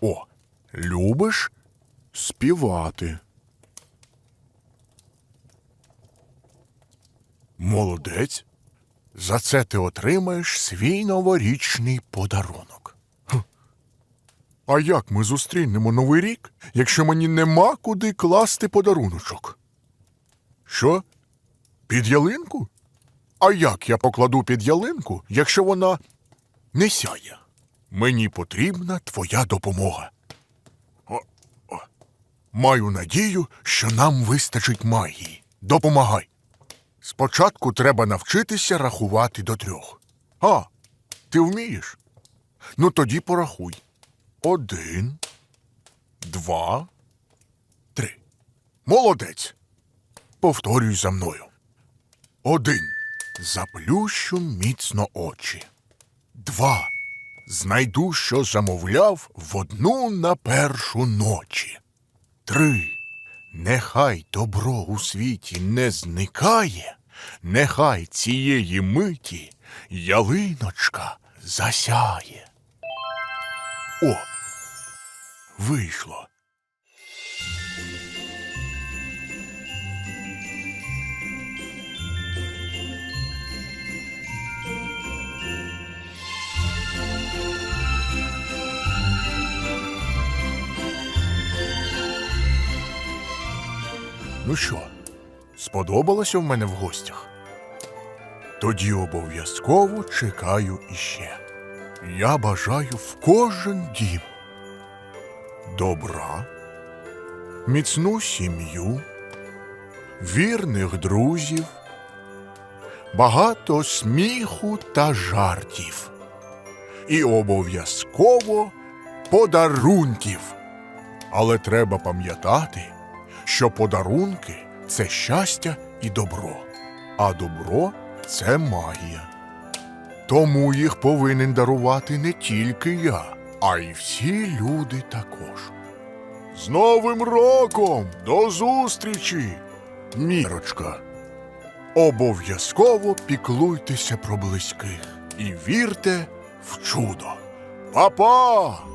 О, любиш співати. Молодець. За це ти отримаєш свій новорічний подарунок. А як ми зустрінемо Новий рік, якщо мені нема куди класти подаруночок? Що? Під ялинку? А як я покладу під ялинку, якщо вона не сяє? Мені потрібна твоя допомога. Маю надію, що нам вистачить магії. Допомагай. Спочатку треба навчитися рахувати до трьох. А, ти вмієш? Ну тоді порахуй. Один, два, три. Молодець. Повторюй за мною. Один. Заплющу міцно очі. Два. Знайду, що замовляв в одну на першу ночі. Три. Нехай добро у світі не зникає, нехай цієї миті ялиночка засяє. О, вийшло. Ну що, сподобалося в мене в гостях? Тоді обов'язково чекаю іще. Я бажаю в кожен дім добра, міцну сім'ю, вірних друзів, багато сміху та жартів. І обов'язково подарунків. Але треба пам'ятати, що подарунки це щастя і добро, а добро це магія. Тому їх повинен дарувати не тільки я, а й всі люди також. З Новим роком! До зустрічі! Мірочка. Обов'язково піклуйтеся про близьких і вірте в чудо. Па-па!